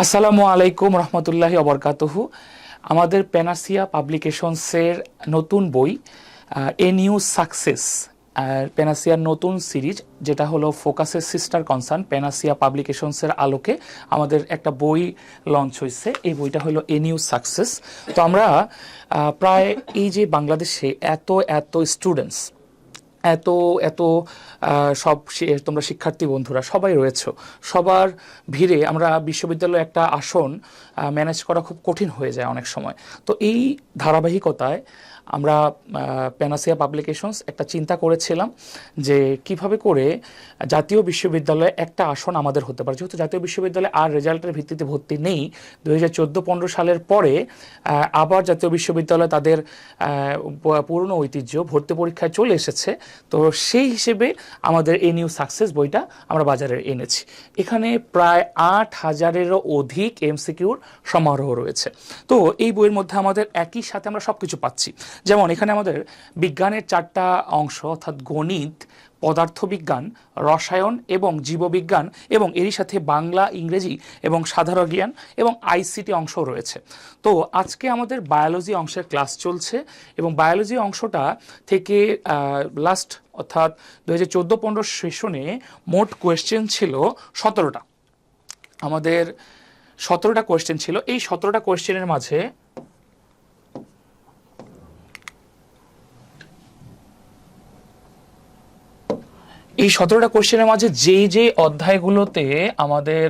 আসসালামু আলাইকুম রহমতুল্লাহি অবরকাতহু আমাদের পেনাসিয়া পাবলিকেশনসের নতুন বই এ নিউ সাকসেস আর পেনাসিয়ার নতুন সিরিজ, যেটা হলো ফোকাসের সিস্টার কনসার্ন পেনাসিয়া পাবলিকেশনসের আলোকে আমাদের একটা বই লঞ্চ হয়েছে। এই বইটা হলো এ নিউ সাকসেস তো আমরা প্রায় এই যে বাংলাদেশে এত এত স্টুডেন্টস এত এত সব তোমরা শিক্ষার্থী বন্ধুরা, সবাই রয়েছ। সবার ভিড়ে আমরা বিশ্ববিদ্যালয়ে একটা আসন ম্যানেজ করা খুব কঠিন হয়ে যায় অনেক সময়। তো এই ধারাবাহিকতায় আমরা প্যানাসিয়া পাবলিকেশনস একটা চিন্তা করেছিলাম যে কীভাবে করে জাতীয় বিশ্ববিদ্যালয়ে একটা আসন আমাদের হতে পারে। যেহেতু জাতীয় বিশ্ববিদ্যালয়ে আর রেজাল্টের ভিত্তিতে ভর্তি নেই দু হাজার চোদ্দ পনেরো সালের পরে আবার জাতীয় বিশ্ববিদ্যালয় তাদের পুরনো ঐতিহ্য ভর্তি পরীক্ষায় চলে এসেছে। তো সেই হিসেবে আমাদের এ নিউ সাকসেস বইটা আমরা বাজারে এনেছি। এখানে প্রায় আট হাজারেরও অধিক এমসিকিউর সমারোহ রয়েছে। তো এই বইয়ের মধ্যে আমাদের একই সাথে আমরা সব কিছু পাচ্ছি। যেমন এখানে আমাদের বিজ্ঞানের চারটা অংশ, অর্থাৎ গণিত, পদার্থবিজ্ঞান, রসায়ন এবং জীববিজ্ঞান এবং এরই সাথে বাংলা, ইংরেজি এবং সাধারণ জ্ঞান এবং আইসিটি অংশ রয়েছে। তো আজকে আমাদের বায়োলজি অংশের ক্লাস চলছে এবং বায়োলজি অংশটা থেকে লাস্ট অর্থাৎ দু হাজার চোদ্দ পনেরো সেশনে মোট কোয়েশ্চেন ছিল সতেরোটা। আমাদের সতেরোটা কোয়েশ্চেন ছিল। এই সতেরোটা কোয়েশ্চেনের মাঝে এই সতেরোটা কোশ্চেনের মাঝে যেই যে অধ্যায়গুলোতে আমাদের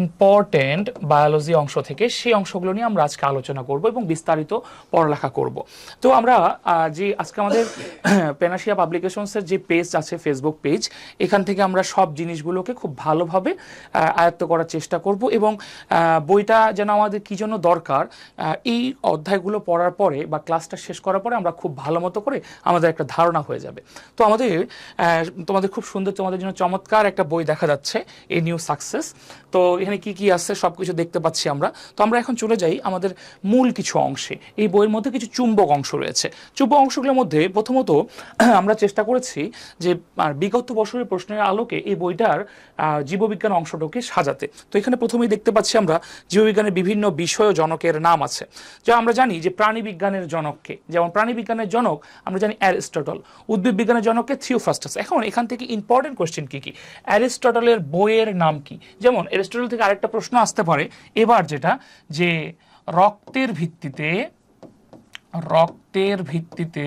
ইম্পর্টেন্ট বায়োলজি অংশ থেকে সেই অংশগুলো নিয়ে আমরা আজকে আলোচনা করব এবং বিস্তারিত পড়ালেখা করব। তো আমরা যে আজকে আমাদের পেনাশিয়া পাবলিকেশনসের যে পেজ আছে ফেসবুক পেজ এখান থেকে আমরা সব জিনিসগুলোকে খুব ভালোভাবে আয়ত্ত করার চেষ্টা করব এবং বইটা যেন আমাদের কী জন্য দরকার এই অধ্যায়গুলো পড়ার পরে বা ক্লাসটা শেষ করার পরে আমরা খুব ভালো মতো করে আমাদের একটা ধারণা হয়ে যাবে। তো আমাদের তোমাদের খুব সুন্দর, তোমাদের জন্য চমৎকার একটা বই দেখা যাচ্ছে এ নিউ সাকসেস তো এখানে কি কি আছে সব কিছু দেখতে পাচ্ছি আমরা। তো আমরা এখন চলে যাই আমাদের মূল কিছু অংশে। এই বইয়ের মধ্যে কিছু চুম্বক অংশ রয়েছে। চুম্বক অংশগুলোর মধ্যে প্রথমত আমরা চেষ্টা করেছি যে বিগত বছরের প্রশ্নের আলোকে এই বইটার জীববিজ্ঞান অংশটাকে সাজাতে। তো এখানে প্রথমেই দেখতে পাচ্ছি আমরা জীববিজ্ঞানের বিভিন্ন বিষয় জনকের নাম আছে। যা আমরা জানি যে প্রাণীবিজ্ঞানের জনককে। যেমন প্রাণীবিজ্ঞানের জনক আমরা জানি অ্যারিস্টটল। উদ্ভিদ বিজ্ঞানের জনককে থিওফাস্টাস। এখন এখান থেকে ইম্পর্টেন্ট কোয়েশ্চেন কি কি? অ্যারিস্টটলের বইয়ের নাম কি? যেমন অ্যারিস্টটল থেকে আরেকটা প্রশ্ন আসতে পারে। এবার যেটা, যে রক্তের ভিত্তিতে রক্তের ভিত্তিতে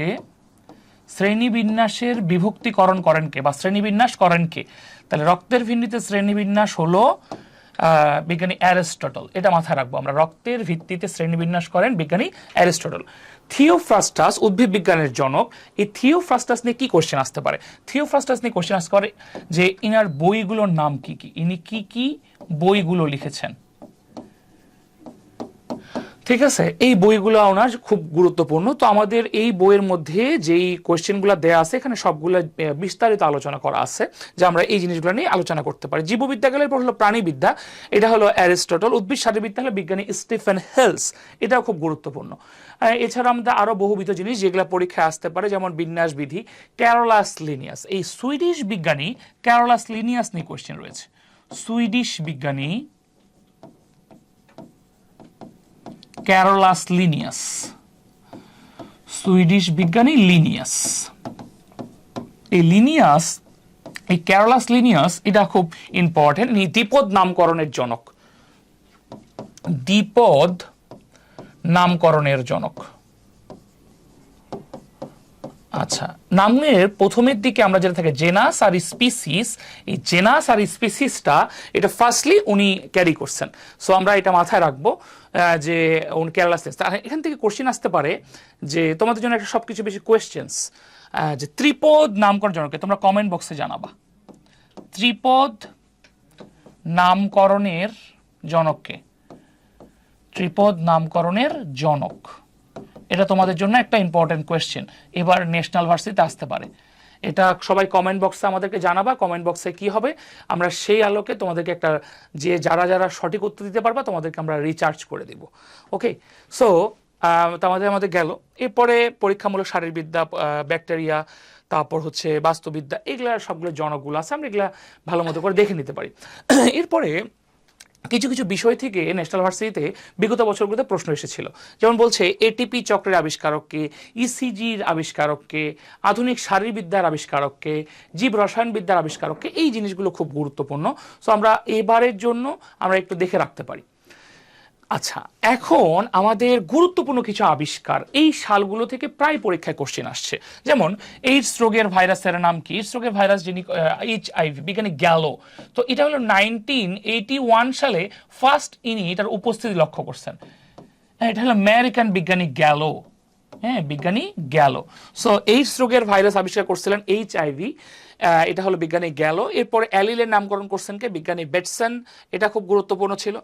শ্রেণীবিন্যাসের বিভক্তিকরণ করেন কে বা শ্রেণীবিন্যাস করেন কে? তাহলে রক্তের ভিত্তিতে শ্রেণীবিন্যাস হলো বিজ্ঞানী অ্যারিস্টটল। এটা মাথায় রাখব আমরা। রক্তের ভিত্তিতে শ্রেণীবিন্যাস করেন বিজ্ঞানী অ্যারিস্টটল। থিওফ্রাস্টাস, উদ্ভিদ বিজ্ঞানের জনক, এই থিওফ্রাস্টাস নিয়ে কি কোশ্চেন আসতে পারে? থিওফ্রাস্টাস নিয়ে কোশ্চেন আসতে পারে যে, ইনার বইগুলোর নাম কি কি? ইনি কি কি বইগুলো লিখেছেন। ঠিক আছে, এই বইগুলো ওনার খুব গুরুত্বপূর্ণ। তো আমাদের এই বইয়ের মধ্যে যেই কোয়েশ্চেনগুলো দেয়া আছে, এখানে সবগুলো বিস্তারিত আলোচনা করা আছে, যে আমরা এই জিনিসগুলো নিয়ে আলোচনা করতে পারি। জীববিদ্যা গেলে হলো প্রাণীবিদ্যা। এটা হলো অ্যারিস্টটল। উদ্ভিদ শারীরবিদ্যা হলো বিজ্ঞানী স্টিফেন হেলস। এটাও খুব গুরুত্বপূর্ণ। এছাড়া আমাদের আরও বহুবিধ জিনিস যেগুলো পরীক্ষায় আসতে পারে, যেমন বিন্যাস বিধি ক্যারোলাস লিনিয়াস। এই সুইডিশ বিজ্ঞানী ক্যারোলাস লিনিয়াস নিয়ে কোয়েশ্চেন রয়েছে। সুইডিশ বিজ্ঞানী ক্যারোলাস লিনিয়াস। সুইডিশ বিজ্ঞানী লিনিয়াস। এই লিনিয়াস, এই ক্যারোলাস লিনিয়াস, এটা খুব ইম্পর্টেন্ট ইনি দ্বিপদ নামকরণের জনক। দ্বিপদ নামকরণের জনক। আচ্ছা নামের প্রথমের দিকে আমরা যেটা থাকে জেনাস আর স্পিসিস এই জেনাস আর স্পিসিসটা এটা ফার্স্টলি উনি ক্যারি করছেন। সো আমরা এটা মাথায় রাখব যে উনি কেরালা স্টেজ এখান থেকে কোশ্চেন আসতে পারে যে তোমাদের জন্য একটা সবকিছু বেশি কোয়েশ্চেন্স যে ত্রিপদ নামকরণ জনকে তোমরা কমেন্ট বক্সে জানাবা। ত্রিপদ নামকরণের জনককে, ত্রিপদ নামকরণের জনক। এটা তোমাদের জন্য একটা ইম্পর্টেন্ট কোয়েশ্চেন এবার ন্যাশনাল ভার্সিটিতে আসতে পারে। এটা সবাই কমেন্ট বক্সে আমাদেরকে জানাবা কমেন্ট বক্সে কি হবে। আমরা সেই আলোকে তোমাদেরকে একটা যে যারা যারা সঠিক উত্তর দিতে পারবা, তোমাদেরকে আমরা রিচার্জ করে দিব। ওকে সো আমাদের আমাদের গেল। এরপরে পরীক্ষামূলক শারীরবিদ্যা ব্যাকটেরিয়া তারপর হচ্ছে বাস্তুবিদ্যা, এগুলা সবগুলো জনকগুলো আছে, আমরা এগুলা ভালো মতো করে দেখে নিতে পারি। এরপরে কিছু কিছু বিষয় থেকে ন্যাশনাল ভার্সিটিতে বিগত বছরগুলোতে প্রশ্ন এসেছিল। যেমন বলছে এটিপি চক্রের আবিষ্কারককে ইসিজির আবিষ্কারককে, আধুনিক শারীরবিদ্যার আবিষ্কারককে, জীব রসায়নবিদ্যার আবিষ্কারককে, এই জিনিসগুলো খুব গুরুত্বপূর্ণ। সো আমরা এবারের জন্য আমরা একটু দেখে রাখতে পারি। আচ্ছা এখন আমাদের গুরুত্বপূর্ণ কিছু আবিষ্কার। এই সালগুলো থেকে প্রায় পরীক্ষায় কোশ্চেন আসছে। যেমন এইডস রোগের ভাইরাসের নাম কি? এইডস রোগের ভাইরাস যিনি এইচ আইভি বিজ্ঞানী গেল তো এটা হলো নাইনটিন এইটি ওয়ান সালে ফার্স্ট ইনি এটার উপস্থিতি লক্ষ্য করছেন। হ্যাঁ, এটা হলো আমেরিকান বিজ্ঞানী গেল হ্যাঁ বিজ্ঞানী গেল। সো এইডস রোগের ভাইরাস আবিষ্কার করছিলেন এইচ আইভি এটা হলো বিজ্ঞানী গেল। এরপর অ্যালিলের নামকরণ করছেন কে? বিজ্ঞানী বেটসন। এটা খুব গুরুত্বপূর্ণ ছিল।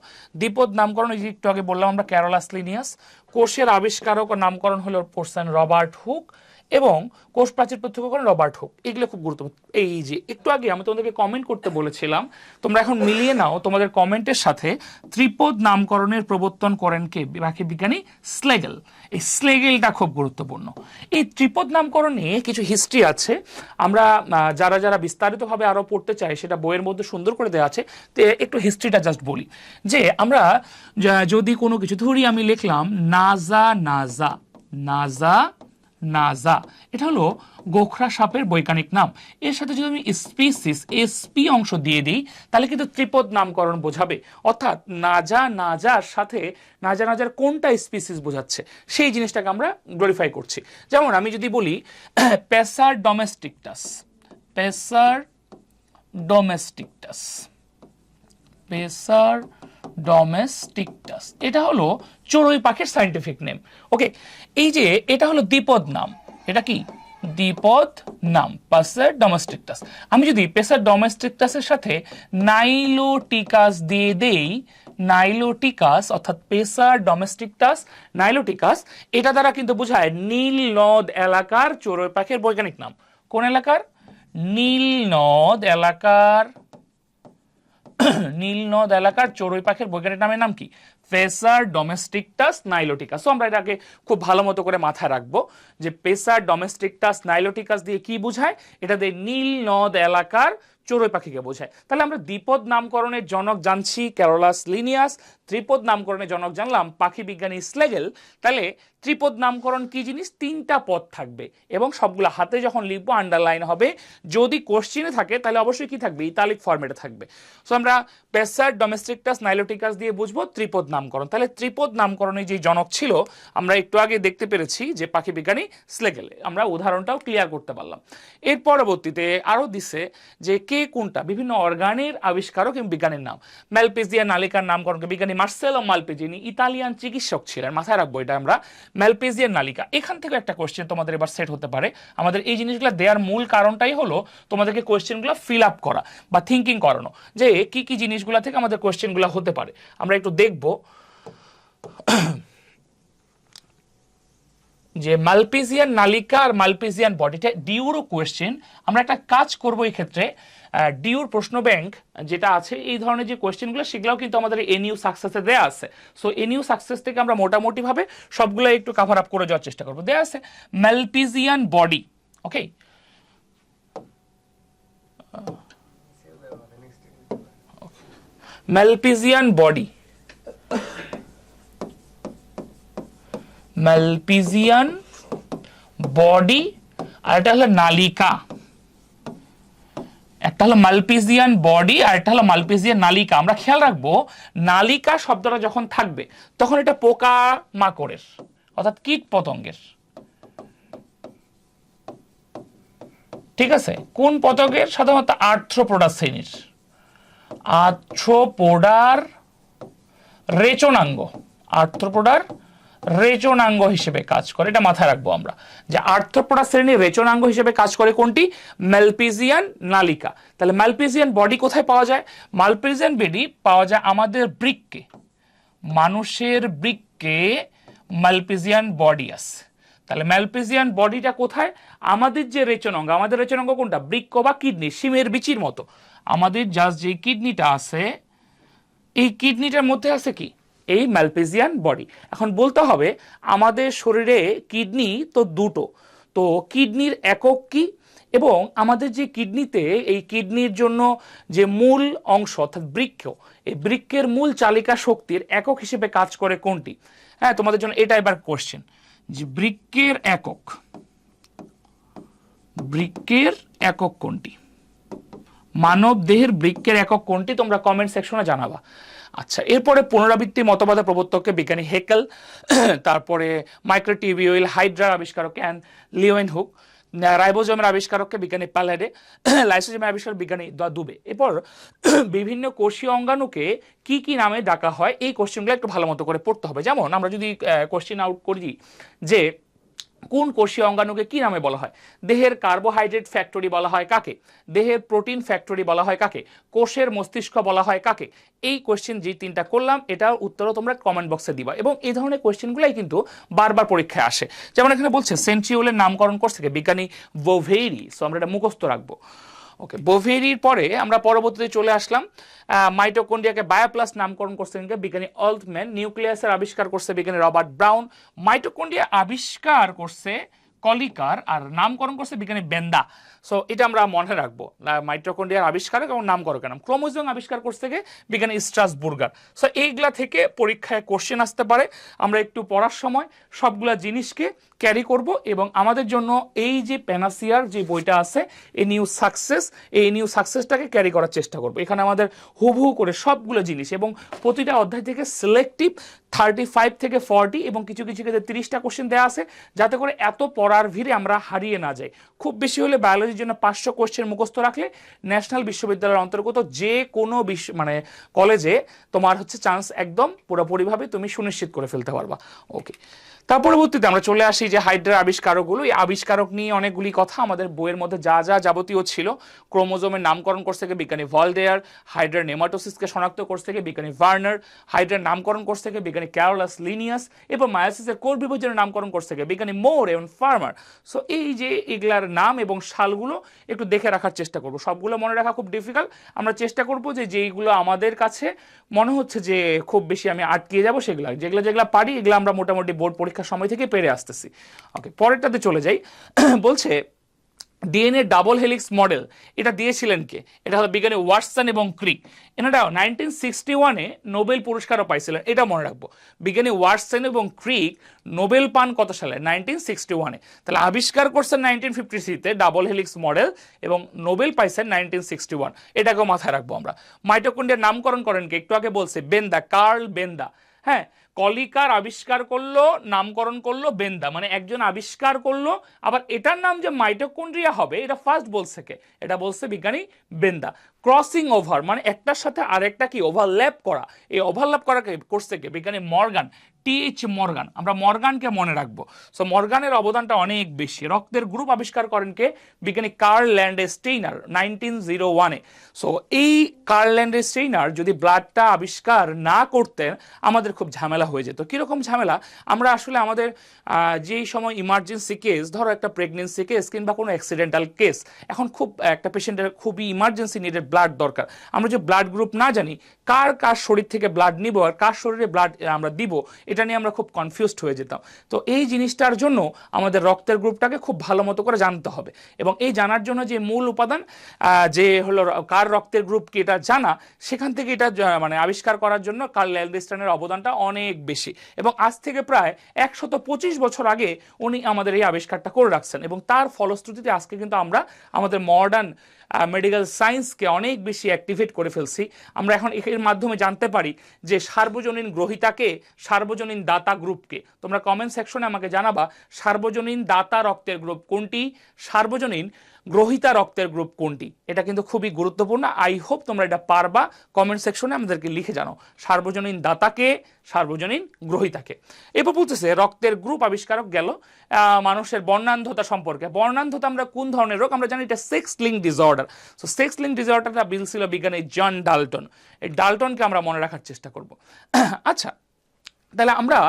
দ্বিপদ নামকরণ একটু আগে বললাম আমরা ক্যারোলাস লিনিয়াস কোষের আবিষ্কারক ও নামকরণ হলো পড়ছেন রবার্ট হুক এবং কোষ প্রাচীর প্রত্যক্ষ করেন রবার্ট হোক এগুলো খুব গুরুত্বপূর্ণ। এই যে, একটু আগে আমি তোমাদেরকে কমেন্ট করতে বলেছিলাম, তোমরা এখন মিলিয়ে নাও তোমাদের কমেন্টের সাথে ত্রিপদ নামকরণের প্রবর্তন করেন কে? বাকি বিজ্ঞানী স্লেগেল এই স্লেগেলটা খুব গুরুত্বপূর্ণ। এই ত্রিপদ নামকরণে কিছু হিস্ট্রি আছে। আমরা যারা যারা বিস্তারিতভাবে আরও পড়তে চাই সেটা বইয়ের মধ্যে সুন্দর করে দেওয়া আছে। তো, একটু হিস্ট্রিটা জাস্ট বলি। যে, আমরা যদি কোনো কিছু ধরি, আমি লিখলাম, নাজা নাজা। নাজা নাজা এটা হলো গোখরা সাপের বৈজ্ঞানিক নাম। এর সাথে যদি আমি স্পিসিস এসপি অংশ দিয়ে দিই, তাহলে কিন্তু ত্রিপদ নামকরণ বোঝাবে। অর্থাৎ নাজা নাজার সাথে নাজা নাজার কোনটা স্পিসিস বোঝাচ্ছে, সেই জিনিসটাকে আমরা গ্লোরিফাই করছি। যেমন আমি যদি বলি passer domesticus passer domesticus passer domesticus এটা হলো চড়ুই পাখির সাইন্টিফিক নেম ওকে এই যে এটা হলো দ্বিপদ নাম। এটা কি? দ্বিপদ নাম, পাসার ডোমেস্টিকটাস আমি যদি পেসার ডোমেস্টিকটাসের সাথে নাইলোটিকাস দিয়ে দেই, নাইলোটিকাস অর্থাৎ পেসার ডোমেস্টিকটাস নাইলোটিকাস, এটা দ্বারা কিন্তু বোঝায় নীল নদ এলাকার চড়ুই পাখির বৈজ্ঞানিক নাম। কোন এলাকার? নীল নদ এলাকার নীলনদ এলাকার চড়ুই পাখির বৈজ্ঞানিক নামের নাম কি? পেসার ডোমেস্টিকটাস নাইলোটিকাস সো আমরা এটাকে খুব ভালো মতো করে মাথায় রাখব যে পেসার ডোমেস্টিকটাস নাইলোটিকাস দিয়ে কি বুঝায়? এটা দিয়ে নীল নদ এলাকার চড়ুই পাখিকে বোঝায়। তাহলে আমরা দ্বিপদ নামকরণের জনক জানছি ক্যারোলাস লিনিয়াস ত্রিপদ নামকরণের জনক জানলাম, পাখি বিজ্ঞানী স্লেগেল তাহলে ত্রিপদ নামকরণ কি জিনিস? তিনটা পদ থাকবে এবং সবগুলো হাতে যখন লিখব আন্ডারলাইন হবে। যদি কোশ্চিনে থাকে, তাহলে অবশ্যই কি থাকবে? ইতালিক ফরম্যাটে থাকবে। সো আমরা পেসার ডোমেস্টিকটাস নাইলোটিকাস দিয়ে বুঝব ত্রিপদ নামকরণ। তাহলে ত্রিপদ নামকরণে যে জনক ছিল, আমরা একটু আগে দেখতে পেরেছি যে পাখি বিজ্ঞানী স্লেগেল আমরা উদাহরণটাও ক্লিয়ার করতে পারলাম। এর পরবর্তীতে আরও দিছে যে কে কোনটা? বিভিন্ন অর্গানের আবিষ্কারক এবং বিজ্ঞানীর নাম। ম্যালপেজিয়া নালিকার নামকরণকে বিজ্ঞানী মার্সেলো মালপেজিনি ইতালিয়ান চিকিৎসক ছিলেন। মাথায় রাখব এটা আমরা। ম্যালপেজিয়ার নালিকা এখান থেকে একটা কোশ্চেন তোমাদের এবার সেট হতে পারে। আমাদের এই জিনিসগুলো দেওয়ার মূল কারণটাই হলো তোমাদেরকে কোশ্চেনগুলো ফিল আপ করা বা থিঙ্কিং করানো। যে কি কি জিনিসগুলো থেকে আমাদের কোশ্চেনগুলো হতে পারে। আমরা একটু দেখব। যে মালপেজিয়ান নালিকা আর মালপেজিয়ান বডিটা ডিউরো কোয়েশ্চেন আমরা একটা কাজ করব এই ক্ষেত্রে ডিউর প্রশ্ন ব্যাংক যেটা আছে, এই ধরনের যে কোয়েশ্চেনগুলো সেগুলোও কিন্তু আমাদের এনইউ সাকসেসে দেওয়া আছে। সো এনইউ সাকসেস থেকে আমরা মোটামুটিভাবে সবগুলো একটু কাভার আপ করে যাওয়ার চেষ্টা করব। দেওয়া আছে Malpighian body okay Malpighian body Malpighian body, আর এটা হলো নালিকা। একটা হলো মালপিজিয়ান বডি আর একটা হলো মালপিজিয়ান নালিকা। আমরা খেয়াল রাখব, নালিকা শব্দটা যখন থাকবে, তখন এটা পোকা মাকড়ের, অর্থাৎ কীট পতঙ্গের। ঠিক আছে? কোন পতঙ্গের? সাধারণত আর্থ্রোপোডা শ্রেণির। আর্থ্রোপোডার রেচনাঙ্গ। আর্থ্রোপোডার রেচনাঙ্গ হিসেবে কাজ করে। এটা মাথায় রাখব আমরা। যে আর্থ্রোপোডা শ্রেণির রেচনাঙ্গ হিসেবে কাজ করে কোনটি? ম্যালপিজিয়ান নালিকা। তাহলে ম্যালপিজিয়ান বডি কোথায় পাওয়া যায়? মালপিজিয়ান বডি পাওয়া যায় আমাদের বৃক্কে। মানুষের বৃক্কে ম্যালপিজিয়ান বডি আছে। তাহলে ম্যালপিজিয়ান বডিটা কোথায়? আমাদের যে রেচনাঙ্গ, আমাদের রেচনাঙ্গ কোনটা? বৃক্ক বা কিডনি সিমের বিচির মতো। আমাদের জাস্ট যে কিডনিটা আছে, এই কিডনিটার মধ্যে আছে কি? এই ম্যালপেজিয়ান বডি এখন বলতে হবে, আমাদের শরীরে কিডনি তো দুটো। তো কিডনির একক কি? এবং আমাদের যে কিডনিতে এই কিডনির জন্য যে মূল অংশ, অর্থাৎ বৃক্ষ, এই বৃক্ষের মূল চালিকা শক্তির একক হিসেবে কাজ করে কোনটি? হ্যাঁ তোমাদের জন্য এটা এবার কোশ্চেন যে বৃক্কের একক। বৃক্কের একক কোনটি? মানব দেহের বৃক্কের একক কোনটি? তোমরা কমেন্ট সেকশনে জানাবা। আচ্ছা এরপরে পুনরাবৃত্তি মতবাদের প্রবর্তককে বিজ্ঞানী হেকেল, তারপরে মাইক্রোটিবিওইল হাইড্রার আবিষ্কারক অ্যান্ড লিওয়েন হুক, রাইবোজমের আবিষ্কারককে বিজ্ঞানী প্যালেডে লাইসোজমের আবিষ্কার বিজ্ঞানী দুবে। এরপর বিভিন্ন কোষীয় অঙ্গাণুকে কি কি নামে ডাকা হয়, এই কোশ্চেনগুলো একটু ভালো মতো করে পড়তে হবে। যেমন আমরা যদি কোশ্চেন আউট করি যে কোন কোষীয় অঙ্গাণুকে কি নামে বলা হয়? দেহের কার্বোহাইড্রেট ফ্যাক্টরি বলা হয় কাকে? দেহের প্রোটিন ফ্যাক্টরি বলা হয় কাকে? কোষের মস্তিষ্ক বলা হয় কাকে? এই কোশ্চেন যে তিনটা করলাম, এটার উত্তরও তোমরা কমেন্ট বক্সে দিবা। এবং এই ধরনের কোয়েশ্চেনগুলাই কিন্তু বারবার পরীক্ষায় আসে। যেমন এখানে বলছে সেন্ট্রিওলের নামকরণ করছে? বিজ্ঞানী ভোভেরি সো আমরা এটা মুখস্থ রাখব। ওকে বোভেরির পরে আমরা পরবর্তীতে চলে আসলাম মাইটোকন্ডিয়াকে বায়োপ্লাস নামকরণ করছে কিন্তু বিজ্ঞানী অল্টম্যান নিউক্লিয়াসের আবিষ্কার করছে বিজ্ঞানী রবার্ট ব্রাউন মাইটোকন্ডিয়া আবিষ্কার করছে কলিকার, আর নামকরণ করছে বিজ্ঞানী বেন্দা। সো এটা আমরা মনে রাখব। মাইটোকন্ডিয়ার আবিষ্কারক এবং নামকরক নাম ক্রোমোজোম আবিষ্কার করছে থেকে বিজ্ঞানী স্ট্রাসবুর্গার। সো এইগুলা থেকে পরীক্ষায় কোশ্চেন আসতে পারে। আমরা একটু পড়ার সময় সবগুলা জিনিসকে ক্যারি করব এবং আমাদের জন্য এই যে প্যানাসিয়ার যে বইটা আছে এ নিউ সাকসেস এই নিউ সাকসেসটাকে ক্যারি করার চেষ্টা করব। এখানে আমাদের হুবহু করে সবগুলো জিনিস এবং প্রতিটা অধ্যায় থেকে সিলেক্টিভ থার্টি ফাইভ থেকে ফর্টি এবং কিছু কিছু ক্ষেত্রে তিরিশটা কোশ্চেন দেওয়া আছে, যাতে করে এত পড়ার ভিড়ে আমরা হারিয়ে না যাই। খুব বেশি হলে বায়োলজির জন্য পাঁচশো কোশ্চেন মুখস্থ রাখলে ন্যাশনাল বিশ্ববিদ্যালয়ের অন্তর্গত যে কোনো বিশ্ব মানে কলেজে তোমার হচ্ছে চান্স একদম পুরোপুরিভাবে তুমি সুনিশ্চিত করে ফেলতে পারবা। ওকে তার পরবর্তীতে আমরা চলে আসি যে হাইড্রার আবিষ্কারকগুলো। এই আবিষ্কারক নিয়ে অনেকগুলি কথা আমাদের বইয়ের মধ্যে যা যা যাবতীয় ছিল। ক্রোমোজোমের নামকরণ করছে থেকে বিজ্ঞানী ভলডেয়ার, হাইড্রার নেমাটোসিসকে শনাক্ত করছে থেকে বিজ্ঞানী ভার্নার, হাইড্রার নামকরণ করছে থেকে বিজ্ঞানী ক্যারোলাস লিনিয়াস এবং মায়াসিসের কোর বিভাজনের নামকরণ করছে থেকে বিজ্ঞানী মোর এবং ফার্মার। সো এই যে এগুলার নাম এবং সালগুলো একটু দেখে রাখার চেষ্টা করব। সবগুলো মনে রাখা খুব ডিফিকাল্ট আমরা চেষ্টা করব যে যেইগুলো আমাদের কাছে মনে হচ্ছে যে খুব বেশি আমি আটকিয়ে যাব সেগুলো। যেগুলো যেগুলো পারি, এগুলো আমরা মোটামুটি বোর্ড পরীক্ষার সময় থেকে পেরে আসতেছি। ওকে পরেরটাতে চলে যাই। বলছে, ডিএনএ ডাবল হেলিক্স মডেল, এটা দিয়েছিলেন কে? এটা হলো বিজ্ঞানী ওয়াটসন এবং ক্রিক। এনারাও নাইনটিন সিক্সটি ওয়ানে নোবেল পুরস্কারও পাইছিলেন। এটা মনে রাখব। বিজ্ঞানী ওয়াটসন এবং ক্রিক নোবেল পান কত সালে? নাইনটিন সিক্সটি ওয়ানে তাহলে আবিষ্কার করছেন নাইনটিন ফিফটি থ্রিতে ডাবল হেলিক্স মডেল এবং নোবেল পাইছেন নাইনটিন সিক্সটি ওয়ান। এটাকেও মাথায় রাখব আমরা। মাইটোকন্ডিয়ার নামকরণ করেন কে? একটু আগে বলছে, বেন্দা, কার্ল বেন্দা। হ্যাঁ কলিকার আবিষ্কার করল, নামকরণ করল বেন্দা। মানে একজন আবিষ্কার করল, আবার এটার নাম যে মাইটোকন্ড্রিয়া হবে, এটা ফার্স্ট বলছে কে? এটা বলছে বিজ্ঞানী বেন্দা। ক্রসিং ওভার মানে একটার সাথে আরেকটা কি ওভারল্যাপ করা। এই ওভারল্যাপ করাকে করছে কে বিজ্ঞানী মর্গান টিএইচ মর্গান। আমরা মর্গানকে মনে রাখব। সো মর্গানের অবদানটা অনেক বেশি। রক্তের গ্রুপ আবিষ্কার করেন কে? বিজ্ঞানী Karl Landsteiner nineteen zero ওয়ানে সো এই কার্ল ল্যান্ডে স্টেইনার যদি ব্লাডটা আবিষ্কার না করতেন, আমাদের খুব ঝামেলা হয়ে যেত। কীরকম ঝামেলা? আমরা আসলে আমাদের যেই সময় ইমার্জেন্সি কেস ধরো একটা প্রেগনেন্সি কেস কিংবা কোনো অ্যাক্সিডেন্টাল কেস এখন খুব একটা পেশেন্টের খুবই ইমার্জেন্সি নিডেড ব্লাড দরকার। আমরা যে ব্লাড গ্রুপ না জানি, কার কার শরীর থেকে ব্লাড নিব আর কার শরীরে ব্লাড আমরা দিব, এটা নিয়ে আমরা খুব কনফিউজড হয়ে যেতাম। তো এই জিনিসটার জন্য আমাদের রক্তের গ্রুপটাকে খুব ভালো মতো করে জানতে হবে এবং এই জানার জন্য যে মূল উপাদান যে হলো কার রক্তের গ্রুপ কি এটা জানা, সেখান থেকে এটা মানে আবিষ্কার করার জন্য কার্ল ল্যান্ডেস্টানের অবদানটা অনেক বেশি এবং আজ থেকে প্রায় একশত পঁচিশ বছর আগে উনি আমাদের এই আবিষ্কারটা করে রাখছেন এবং তার ফলশ্রুতিতে আজকে কিন্তু আমরা আমাদের মডার্ন মেডিকেল সায়েন্সকে অনেক বেশি অ্যাক্টিভেট করে ফেলছি। আমরা এখন এর মাধ্যমে জানতে পারি যে সার্বজনীন গ্রহিতাকে সার্বজনীন দাতা গ্রুপকে। তোমরা কমেন্ট সেকশনে আমাকে জানাবা সার্বজনীন দাতা রক্তের গ্রুপ কোনটি? সার্বজনীন গ্রহিতা রক্তের গ্রুপ কোনটি? এটা কিন্তু খুবই গুরুত্বপূর্ণ। আই হোপ তোমরা এটা পারবা। কমেন্ট সেকশনে আমাদেরকে লিখে জানো সার্বজনীন দাতাকে, সার্বজনীন গ্রহিতাকে। এরপর বলতেছে, রক্তের গ্রুপ আবিষ্কারক গেল। মানুষের বর্ণান্ধতা সম্পর্কে। বর্ণান্ধতা আমরা কোন ধরনের রোগ? আমরা জানি এটা sex link disorder so sex link ডিসঅর্ডারটা বিল ছিল বিজ্ঞানী জন ডাল্টন। এই ডাল্টনকে আমরা মনে রাখার চেষ্টা করব। আচ্ছা তাহলে আমরা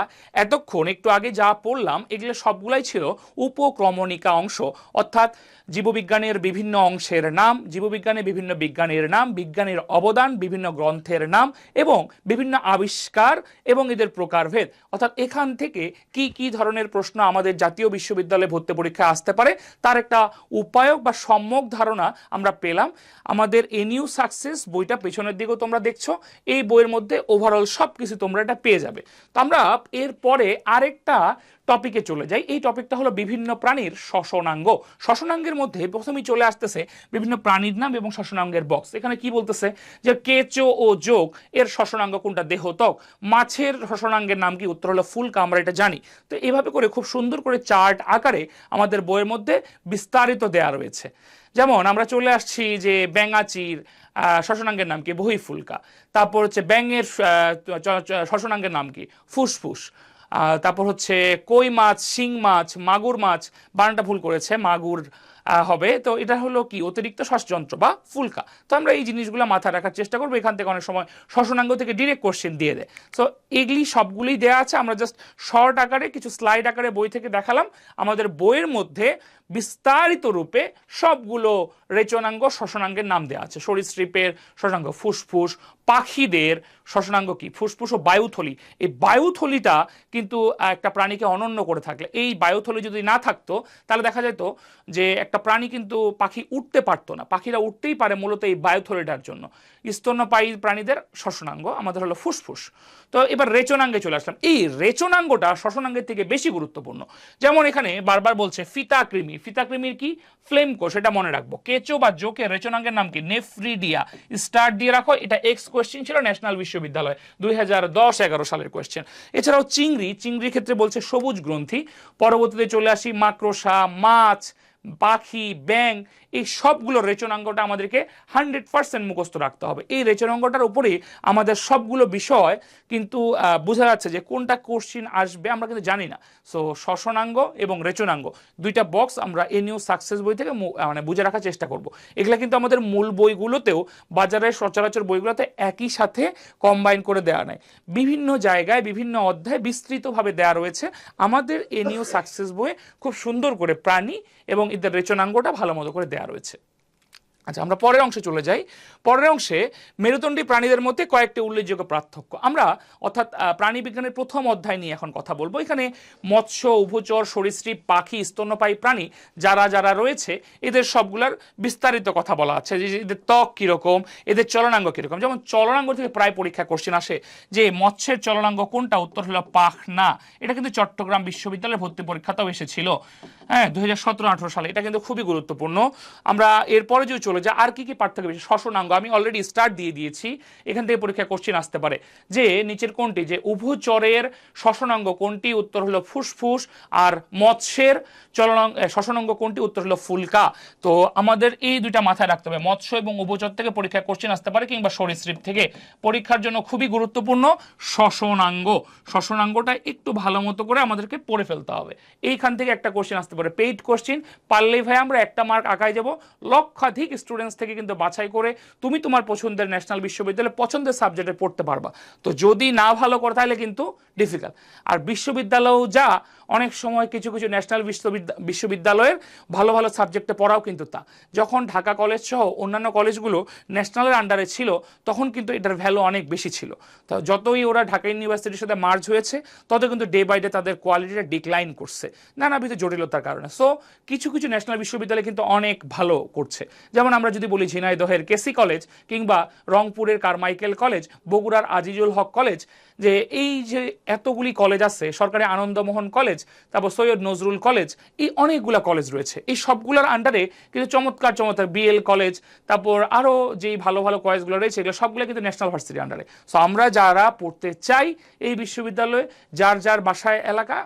এতক্ষণ একটু আগে যা পড়লাম, এগুলো সবগুলাই ছিল উপক্রমণিকা অংশ। অর্থাৎ জীববিজ্ঞানের বিভিন্ন অংশের নাম জীববিজ্ঞানের বিভিন্ন বিজ্ঞানের নাম, বিজ্ঞানের অবদান, বিভিন্ন গ্রন্থের নাম এবং বিভিন্ন আবিষ্কার এবং এদের প্রকারভেদ। অর্থাৎ এখান থেকে কি কি ধরনের প্রশ্ন আমাদের জাতীয় বিশ্ববিদ্যালয়ে ভর্তি পরীক্ষায় আসতে পারে, তার একটা উপায়ক বা সম্যক ধারণা আমরা পেলাম। আমাদের এনিউ সাকসেস বইটা পেছনের দিকেও তোমরা দেখছ, এই বইয়ের মধ্যে ওভারঅল সব কিছু তোমরা এটা পেয়ে যাবে। তো আমরা এরপরে আরেকটা টপিকে চলে যাই। এই টপিকটা হলো বিভিন্ন প্রাণীর শ্বসনাঙ্গ। শ্বসনাঙ্গের মধ্যে প্রথমেই চলে আসতেছে বিভিন্ন প্রাণীর নাম এবং শ্বসনাঙ্গের বক্স এখানে কি বলতেছে? যে কেঁচো ও যোগ, এর শ্বসনাঙ্গ কোনটা? দেহতক মাছের শ্বসনাঙ্গের নাম কি? উত্তর হলো ফুলকা আমরা এটা জানি। তো এভাবে করে খুব সুন্দর করে চার্ট আকারে আমাদের বইয়ের মধ্যে বিস্তারিত দেয়া রয়েছে। যেমন আমরা চলে আসছি যে ব্যাঙাচির শ্বসনাঙ্গের নাম কি? বহি ফুলকা। তারপর হচ্ছে ব্যাঙের শ্বসনাঙ্গের নাম কি? ফুসফুস। তারপর হচ্ছে কই মাছ, শিং মাছ, মাগুর মাছ, বানানটা ভুল করেছে, মাগুর হবে। তো এটা হলো কি? অতিরিক্ত শ্বাসযন্ত্র বা ফুলকা। তো আমরা এই জিনিসগুলো মাথায় রাখার চেষ্টা করব। এখান থেকে অনেক সময় শ্বসনাঙ্গ থেকে ডিরেক্ট কোশ্চেন দিয়ে দেয়। তো এগুলি সবগুলোই দেওয়া আছে। আমরা জাস্ট শর্ট আকারে কিছু স্লাইড আকারে বই থেকে দেখালাম। আমাদের বইয়ের মধ্যে বিস্তারিত রূপে সবগুলো রেচনাঙ্গ শ্বসনাঙ্গের নাম দেওয়া আছে। সরীসৃপের শ্বসনাঙ্গ ফুসফুস, পাখিদের শ্বসনাঙ্গ কি? ফুসফুস ও বায়ুথলি। এই বায়ুথলিটা কিন্তু একটা প্রাণীকে অনন্য করে থাকলে। এই বায়ুথলি যদি না থাকতো, তাহলে দেখা যেত যে একটা প্রাণী কিন্তু পাখি উঠতে পারতো না। পাখিরা উঠতেই পারে মূলত এই বায়ুথলিটার জন্য। স্তন্যপায়ী প্রাণীদের শ্বসনাঙ্গ, আমাদের হলো ফুসফুস। তো এবার রেচনাঙ্গে চলে আসলাম। এই রেচনাঙ্গটা শ্বসনাঙ্গের থেকে বেশি গুরুত্বপূর্ণ। যেমন এখানে বারবার বলছে ফিতাকৃমি। ফিতাকৃমির কি? ফ্লেমকো, সেটা মনে রাখব। কেঁচো বা জোকে রেচনাঙ্গের নাম কি? নেফ্রিডিয়া। স্টার্ট দিয়ে রাখো, এটা এক্স কোয়েশ্চেন ছিল ন্যাশনাল বিশ্ববিদ্যালয়, দুই হাজার দশ এগারো সালের কোয়েশ্চেন। এছাড়াও চিংড়ি, চিংড়ির ক্ষেত্রে বলছে সবুজ গ্রন্থি। পরবর্তীতে চলে আসি মাকড়সা, মাছ পাখি ব্যাং এই সবগুলো রেচনাঙ্গটা আমাদেরকে হান্ড্রেড পার্সেন্ট মুখস্থ রাখতে হবে। এই রেচনাঙ্গটার উপরেই আমাদের সবগুলো বিষয় কিন্তু বোঝা যাচ্ছে যে কোনটা কোশ্চিন আসবে আমরা কিন্তু জানি না। সো শ্বসনাঙ্গ এবং রেচনাঙ্গ, দুইটা বক্স আমরা এ নিউ সাকসেস বই থেকে মানে বুঝে রাখার চেষ্টা করব। এগুলা কিন্তু আমাদের মূল বইগুলোতেও বাজারের সচরাচর বইগুলোতে একই সাথে কম্বাইন করে দেওয়া নাই। বিভিন্ন জায়গায়, বিভিন্ন অধ্যায় বিস্তৃতভাবে দেওয়া রয়েছে। আমাদের এ নিউ সাকসেস বইয়ে খুব সুন্দর করে প্রাণী এবং এদের রেচনাঙ্গটা ভালো মতো করে দেওয়া রয়েছে। আচ্ছা আমরা পরের অংশে চলে যাই। পরের অংশে মেরুদণ্ডী প্রাণীদের মধ্যে কয়েকটি উল্লেখযোগ্য পার্থক্য। আমরা অর্থাৎ আহ, প্রাণী বিজ্ঞানের প্রথম অধ্যায় নিয়ে এখন কথা বলব। এখানে মৎস্য উভচর সরীসৃপ পাখি স্তন্যপায়ী প্রাণী যারা যারা রয়েছে এদের সবগুলার বিস্তারিত কথা বলা আছে। যে যে এদের ত্বক কীরকম এদের চলনাঙ্গ কীরকম। যেমন চলনাঙ্গ থেকে প্রায় পরীক্ষা কোশ্চেন আসে যে মৎস্যের চলনাঙ্গ কোনটা উত্তর হলো পাখ? না এটা কিন্তু চট্টগ্রাম বিশ্ববিদ্যালয়ের ভর্তি পরীক্ষাতেও এসেছিল। হ্যাঁ দু হাজার সতেরো আঠারো সালে। এটা কিন্তু খুবই গুরুত্বপূর্ণ। আমরা এরপরে যদি চলে যাই আর কি কি পার্থক্য বেশি? শ্বসনাঙ্গ। আমি অলরেডি স্টার্ট দিয়ে দিয়েছি। এখান থেকে পরীক্ষা কোশ্চেন আসতে পারে। যে নিচের কোনটি? যে উভচরের শ্বসনাঙ্গ কোনটি? উত্তর হলো ফুসফুস। আর মৎস্যের চলনাঙ্গ শ্বসনাঙ্গ কোনটি? উত্তর হলো ফুলকা। তো আমাদের এই দুইটা মাথায় রাখতে হবে। মৎস্য এবং উভচর থেকে পরীক্ষা কোশ্চেন আসতে পারে কিংবা সরীসৃপ থেকে। পরীক্ষার জন্য খুবই গুরুত্বপূর্ণ শ্বসনাঙ্গ। শ্বসনাঙ্গটা একটু ভালো মতো করে আমাদেরকে পড়ে ফেলতে হবে। এইখান থেকে একটা কোশ্চেন আসতে পারে। পেইড কোশ্চেন পারলেই ভাই আমরা একটা মার্ক আঁকায় যাব। লক্ষাধিক স্টুডেন্টস থেকে কিন্তু বাছাই করে তুমি তোমার পছন্দের ন্যাশনাল বিশ্ববিদ্যালয়ে পছন্দের সাবজেক্টে পড়তে পারবা। তো যদি না ভালো করে, তাহলে কিন্তু ডিফিকাল্ট আর বিশ্ববিদ্যালয়েও যা, অনেক সময় কিছু কিছু ন্যাশনাল বিশ্ববিদ্যা- বিশ্ববিদ্যালয়ের ভালো ভালো সাবজেক্টে পড়াও কিন্তু তা। যখন ঢাকা কলেজ সহ অন্যান্য কলেজগুলো ন্যাশনালের আন্ডারে ছিল, তখন কিন্তু এটার ভ্যালু অনেক বেশি ছিল। তো যতই ওরা ঢাকা ইউনিভার্সিটির সাথে মার্জ হয়েছে তত কিন্তু ডে বাই ডে তাদের কোয়ালিটিটা ডিক্লাইন করছে। নানাবিধ জটিলতার কারণে। সো কিছু কিছু ন্যাশনাল বিশ্ববিদ্যালয় কিন্তু অনেক ভালো করছে। যেমন আমরা যদি বলি ঝিনাইদহের কেসি কলেজ কিংবা রংপুরের কারমাইকেল কলেজ, বগুড়ার আজিজুল হক কলেজ, যে এই যে এতগুলি কলেজ আছে, সরকারি আনন্দমোহন কলেজ, তারপর সৈয়দ নজরুল কলেজ, এই অনেকগুলা কলেজ রয়েছে। এই সবগুলোর আন্ডারে কিন্তু চমৎকার চমৎকার বিএল কলেজ, তারপর আরও যেই ভালো ভালো কলেজগুলো রয়েছে, এগুলো সবগুলো কিন্তু ন্যাশনাল ভার্সিটির আন্ডারে সো আমরা যারা পড়তে চাই এই বিশ্ববিদ্যালয়ে, যার যার বাসায় এলাকা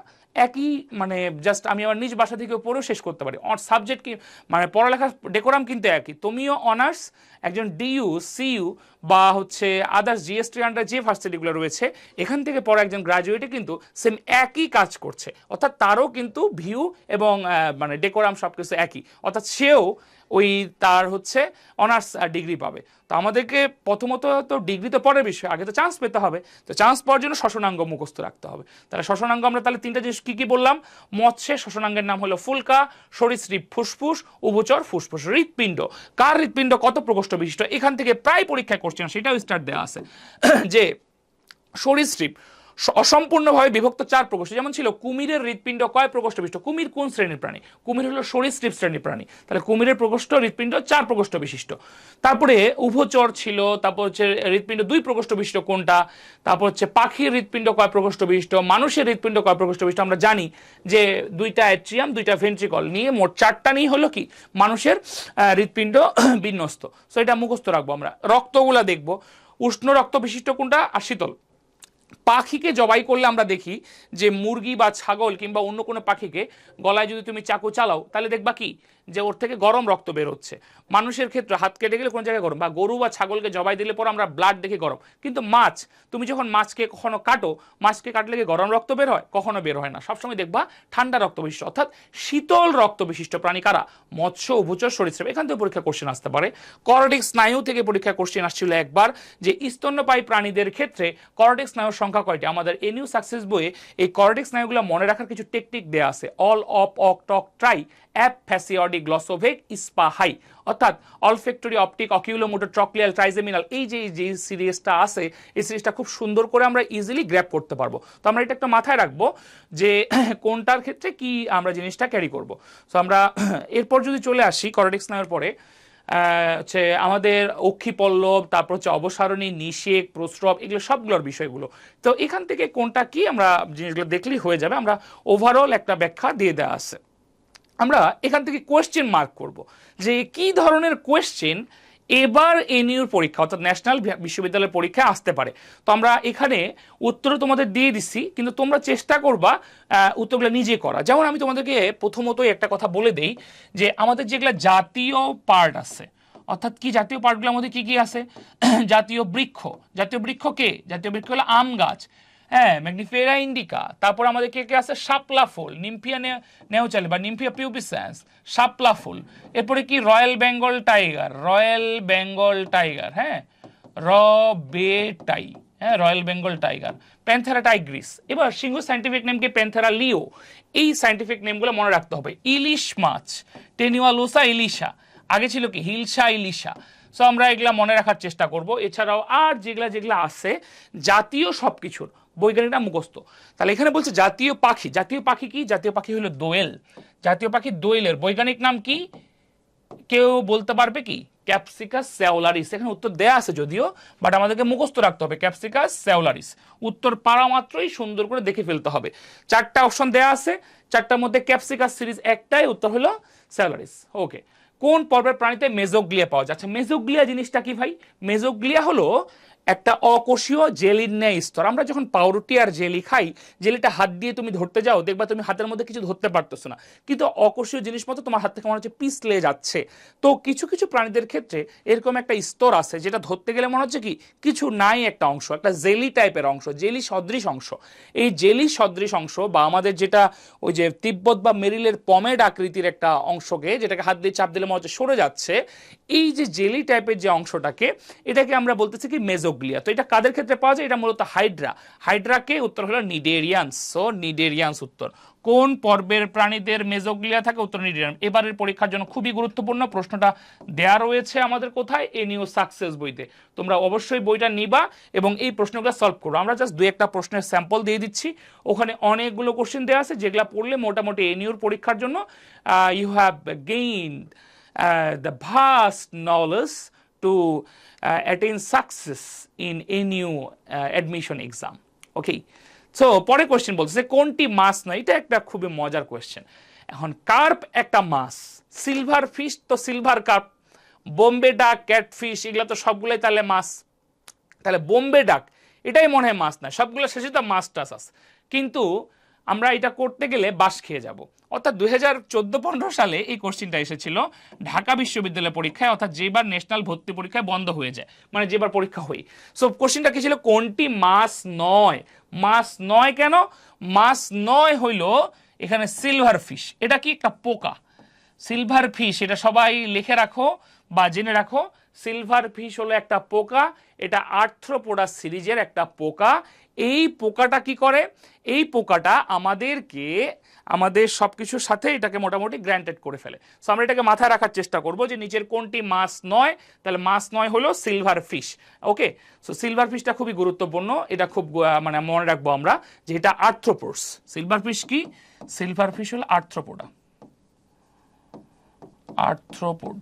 একই মানে জাস্ট আমি আমার নিজ বাসা থেকেও পড়েও শেষ করতে পারি। সাবজেক্ট কি মানে পড়ালেখা ডেকোরাম কিন্তু একই। তুমিও অনার্স একজন ডিইউ সিইউ বা হচ্ছে আদার্স জিএসটি আন্ডার যে ভার্সিটিগুলো রয়েছে, এখান থেকে পড়া একজন গ্রাজুয়েটে কিন্তু সেম একই কাজ করছে। অর্থাৎ তারও কিন্তু ভিউ এবং মানে ডেকোরাম সব কিছু একই। অর্থাৎ সেও ওই তার হচ্ছে অনার্স ডিগ্রি পাবে। তো আমাদেরকে প্রথমত তো ডিগ্রি তো পরের বিষয়, আগে তো চান্স পেতে হবে। তো চান্স পাওয়ার জন্য শ্বসনাঙ্গ মুখস্থ রাখতে হবে। তাহলে শ্বসনাঙ্গ আমরা তাহলে তিনটা জিনিস কী কী বললাম? মৎস্যে শ্বসনাঙ্গের নাম হলো ফুলকা, সরীসৃপ ফুসফুস, উভচর ফুসফুস, হৃৎপিণ্ড। কার হৃৎপিণ্ড কত প্রকোষ্ঠ বিশিষ্ট? এখান থেকে প্রায় পরীক্ষা পরীক্ষায় না সেটাও স্টার্ট দেওয়া আছে। যে সরীসৃপ অসম্পূর্ণভাবে বিভক্ত চার প্রকোষ্ঠ। যেমন ছিল কুমিরের হৃৎপিণ্ড কয় প্রকোষ্ঠ বিশিষ্ট? কুমির কোন শ্রেণির প্রাণী? কুমির হলো সরীসৃপ শ্রেণির প্রাণী। তাহলে কুমিরের প্রকোষ্ঠ, হৃৎপিণ্ড চার প্রকোষ্ঠ বিশিষ্ট। তারপরে উভচর ছিল, তারপর হচ্ছে হৃৎপিণ্ড দুই প্রকোষ্ঠ বিশিষ্ট কোনটা? তারপর হচ্ছে পাখির হৃৎপিণ্ড কয় প্রকোষ্ঠ বিশিষ্ট? মানুষের হৃৎপিণ্ড কয় প্রকোষ্ঠ বিশিষ্ট? আমরা জানি যে দুইটা অ্যাট্রিয়াম দুইটা ভেন্ট্রিকল নিয়ে মোট চারটা নিয়ে হলো কি? মানুষের হৃৎপিণ্ড বিন্যস্ত। সো এটা মুখস্থ রাখব আমরা। রক্তগুলা দেখব। উষ্ণ রক্ত বিশিষ্ট কোনটা? আর শীতল। পাখিকে জবাই করলে আমরা দেখি যে মুরগি বা ছাগল কিংবা অন্য কোনো পাখিকে গলায় যদি তুমি চাকু চালাও, তাহলে দেখবা কি? যে ওর থেকে গরম রক্ত বের হচ্ছে। মানুষের ক্ষেত্রে হাত কেটে গেলে কোনো জায়গায় গরম। বা গরু বা ছাগলকে জবাই দিলে পর আমরা ব্লাড দেখি গরম। কিন্তু মাছ, তুমি যখন মাছকে কখনো কাটো, মাছকে কাটলে কি গরম রক্ত বের হয়? কখনো বের হয় না। সবসময় দেখবা ঠান্ডা রক্ত বিশিষ্ট। অর্থাৎ শীতল রক্ত বিশিষ্ট প্রাণী কারা? মৎস্য, উভচর, সরীসৃপ। এখান থেকে পরীক্ষা কোশ্চেন আসতে পারে। করটিক স্নায়ু থেকে পরীক্ষা কোশ্চেন আসছিল একবার যে স্তন্যপায়ী প্রাণীদের ক্ষেত্রে করটিক স্নায়ুর সংখ্যা কয়টি? আমাদের এনিউ সাকসেস বইয়ে এই করটিক স্নায়ুগুলো মনে রাখার কিছু টেকনিক দেওয়া আছে। অল অপ অক টক ট্রাই অ্যাপ গ্লসোভেক ইস্পা হাই অর্থাৎ olfactory optic oculomotor trochlear trigeminal, এই যে যে সিরিজটা আছে, এই সিরিজটা খুব সুন্দর করে আমরা ইজিলি গ্র্যাপ করতে পারব। তো আমরা এটা একটা মাথায় রাখব যে, কোনটার ক্ষেত্রে কি আমরা জিনিসটা ক্যারি করব। সো আমরা, এরপর যদি চলে আসি করটিক স্নায়ুর পরে হচ্ছে আমাদের অক্ষিপল্লব তারপর হচ্ছে অবসারণী, নিষেক, প্রস্রব, এগুলো সবগুলোর বিষয়গুলো। তো এখান থেকে কোনটা কি আমরা জিনিসগুলো দেখলেই হয়ে যাবে। আমরা ওভারঅল একটা ব্যাখ্যা দিয়ে দেওয়া আছে। আমরা এখান থেকে কোয়েশ্চেন মার্ক করব। যে কি ধরনের কোয়েশ্চেন এবার এনইউর পরীক্ষা, অর্থাৎ ন্যাশনাল বিশ্ববিদ্যালয়ের পরীক্ষায় আসতে পারে। তো আমরা এখানে উত্তর তোমাদের দিয়ে দিচ্ছি, কিন্তু তোমরা চেষ্টা করবা উত্তরগুলো নিজে করা। যেমন আমি তোমাদেরকে প্রথমতই একটা কথা বলে দেই যে আমাদের যেগুলো জাতীয় পার্ট আছে, অর্থাৎ কি জাতীয় পার্টগুলোর মধ্যে কি কি আছে? জাতীয় বৃক্ষ। জাতীয় বৃক্ষ কে? জাতীয় বৃক্ষ হলো আম গাছ। হ্যাঁ ম্যাগনিফেরা ইন্ডিকা তারপর আমাদের কে কে আছে? শাপলা ফুল নিমফিয়া নেওচালে বা নিমফিয়া পিউপিসেন্স শাপলা ফুল। এরপরে কি? Royal Bengal tiger, royal Bengal tiger হ্যাঁ? র, বে, টাই হ্যাঁ royal Bengal tiger. Panthera tigris. এবার সিংহ সাইন্টিফিক নেম কি? Panthera leo. এই সাইন্টিফিক নেমগুলো মনে রাখতে হবে। ইলিশ মাছ টেনিওয়ালোসা ইলিশা। আগে ছিল কি? হিলসা ইলিশা। সো আমরা এগুলা মনে রাখার চেষ্টা করব। এছাড়াও আর যেগুলা যেগুলা আছে, জাতীয় সব কিছুর বৈজ্ঞানিকরা মুখস্থ। তাহলে এখানে বলছে জাতীয় পাখি। জাতীয় পাখি কি? জাতীয় পাখি হলো দোয়েল। জাতীয় পাখি দোয়েলের। বৈজ্ঞানিক নাম কি? কেউ বলতে পারবে কি? ক্যাপসিকাস স্যাওলারিস। এখানে উত্তর দেয়া আছে যদিও বাট আমাদেরকে মুখস্থ রাখতে হবে। ক্যাপসিকাস স্যাওলারিস। উত্তর পারা মাত্রই সুন্দর করে দেখে ফেলতে হবে। চারটা অপশন দেয়া আছে। চারটার মধ্যে ক্যাপসিকাস সিরিজ একটাই, উত্তর হলো স্যাওলারিস। ওকে কোন পর্বের প্রাণীতে মেজোগ্লিয়া পাওয়া যাচ্ছে মেজোগ্লিয়া জিনিসটা কি ভাই? মেজোগ্লিয়া হলো একটা অকোষীয় জেলির ন্যায় স্তর। আমরা যখন পাউরুটি আর জেলি খাই, জেলিটা হাত দিয়ে তুমি ধরতে যাও, দেখবা তুমি হাতের মধ্যে কিছু ধরতে পারতেছো না। কিন্তু অকোষীয় জিনিস মতো তোমার হাত থেকে মনে হচ্ছে পিছলে যাচ্ছে। তো কিছু কিছু প্রাণীদের ক্ষেত্রে এরকম একটা স্তর আছে, যেটা ধরতে গেলে মনে হচ্ছে কি, কিছু নাই একটা অংশ, একটা জেলি টাইপের অংশ, জেলি সদৃশ অংশ। এই জেলি সদৃশ অংশ বা আমাদের যেটা ওই যে তিব্বত বা মেরিলের পমেড আকৃতির একটা অংশকে, যেটাকে হাত দিয়ে চাপ দিলে মনে হচ্ছে সরে যাচ্ছে, এই যে জেলি টাইপের যে অংশটাকে, এটাকে আমরা বলতেছি কি মেজোগ্লিয়া তো এটা কাদের ক্ষেত্রে পাওয়া যায়? এটা মূলত হাইড্রা। হাইড্রাকে উত্তর হলো নিডেরিয়ান্স সো নিডেরিয়ান্স উত্তর। কোন পর্বের প্রাণীদের মেজোগ্লিয়া থাকে? উত্তর নিডেরিয়ান। এবারের পরীক্ষার জন্য খুবই গুরুত্বপূর্ণ প্রশ্নটা দেয়া রয়েছে আমাদের কোথায়? এ নিউ সাকসেস বইতে। তোমরা অবশ্যই বইটা নিবা এবং এই প্রশ্নগুলো সলভ করো। আমরা জাস্ট দুই একটা প্রশ্নের স্যাম্পল দিয়ে দিচ্ছি। ওখানে অনেকগুলো কোশ্চেন দেওয়া আছে যেগুলো পড়লে মোটামুটি এ নিউর পরীক্ষার জন্য you have gain the vast knowledge to uh, attain success in a new uh, admission exam. Okay. So পরে কোশ্চেন বলছে কোনটি মাছ না? এটা একটা খুবই মজার কোশ্চেন এখন কার্প একটা মাছ সিলভার ফিশ তো silver carp Bombay duck catfish এগুলো তো সবগুলোই তাহলে মাছ তাহলে বোম্বে ডাক এটাই মনে হয় মাছ না। সবগুলো শেষে তো মাছ টাছ আছে। কিন্তু আমরা এটা করতে গেলে বাস খেয়ে যাব। অর্থাৎ দুই হাজার চোদ্দ পনেরো সালে এই কোশ্চিনটা এসেছিল। ঢাকা বিশ্ববিদ্যালয় পরীক্ষায়, অর্থাৎ যেবার ন্যাশনাল ভর্তি পরীক্ষায় বন্ধ হয়ে যায় মানে যেবার পরীক্ষা হই সো কোশ্চিনটা কি ছিল? কোনটি? মাস নয়। মাস নয় কেন? মাস নয় হইল এখানে সিলভার ফিশ এটা কি? একটা পোকা। সিলভার ফিশ এটা সবাই লিখে রাখো বা জেনে রাখো। সিলভার ফিশ হলো একটা পোকা, এটা আর্থ্রোপোডা সিরিজের একটা পোকা। এই পোকাটা কি করে? এই পোকাটা আমাদেরকে, আমাদের সব কিছুর সাথে এটাকে মোটামুটি গ্র্যান্টেড করে ফেলে। সো আমরা এটাকে মাথায় রাখার চেষ্টা করব যে নিচের কোনটি মাছ নয়। তাহলে মাছ নয় হলো silver fish okay so silver ফিশটা খুবই গুরুত্বপূর্ণ, এটা খুব মানে মনে রাখব আমরা যে এটা আর্থ্রোপোডস সিলভার ফিশ কি? সিলভার ফিশ হলো আর্থ্রোপোডা আর্থ্রোপোড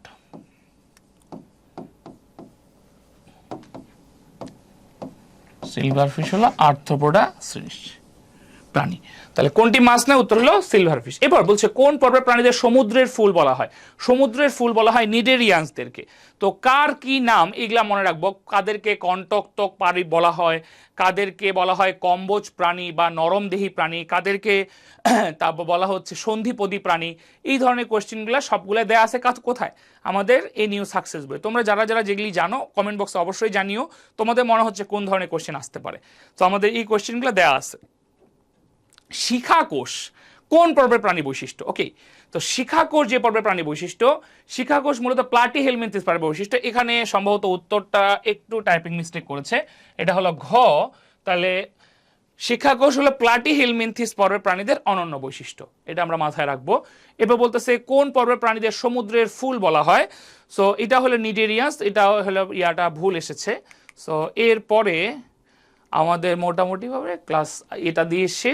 সিলভার ফিশ হলো আর্থ্রোপোডা সিরিজ প্রাণী। তাহলে কোনটি মাছ নয় উত্তর হলো সিলভার ফিশ এবার বলছে কোন পর্বের প্রাণীদের সমুদ্রের ফুল বলা হয়? সমুদ্রের ফুল বলা হয় নিডেরিয়ান্সদেরকে। তো কার কি নাম? এগুলা মনে রাখব। কাদেরকে কন্টকটক পারি বলা হয়, কাদেরকে বলা হয় কম্বোজ প্রাণী বা নরমদেহী প্রাণী, কাদেরকে তারপর বলা হচ্ছে সন্ধিপদী প্রাণী। এই ধরনের কোয়েশ্চেনগুলো সবগুলো দেয়া আছে কাজ কোথায়? আমাদের এই নিউ সাকসেস বই তোমরা যারা যারা যেগুলি জানো, কমেন্ট বক্সে অবশ্যই জানিও। তোমাদের মনে হচ্ছে কোন ধরনের কোয়েশ্চেন আসতে পারে। তো আমাদের এই কোয়েশ্চেনগুলো দেওয়া আছে। শিখা কোষ কোন পর্বের প্রাণী বৈশিষ্ট্য? ওকে তো শিখা কোষ যে পর্বের প্রাণী বৈশিষ্ট্য শিখা কোষ মূলত প্লাটি হেলমেন্থিস পর্বের বৈশিষ্ট্য। এখানে সম্ভবত উত্তরটা একটু টাইপিং মিস্টেক করেছে। এটা হলো ঘ, তাহলে শিখা কোষ হলো প্লাটি হেলমিনথিস পর্বের প্রাণীদের অনন্য বৈশিষ্ট্য। এটা আমরা মাথায় রাখব। এবার বলতেছে কোন পর্বের প্রাণীদের সমুদ্রের ফুল বলা হয়। সো এটা হলো নিডেরিয়াস, এটা হলো ইয়াটা ভুল এসেছে। সো এরপরে আমাদের মোটামুটিভাবে ক্লাস এটা দিয়ে শেষ।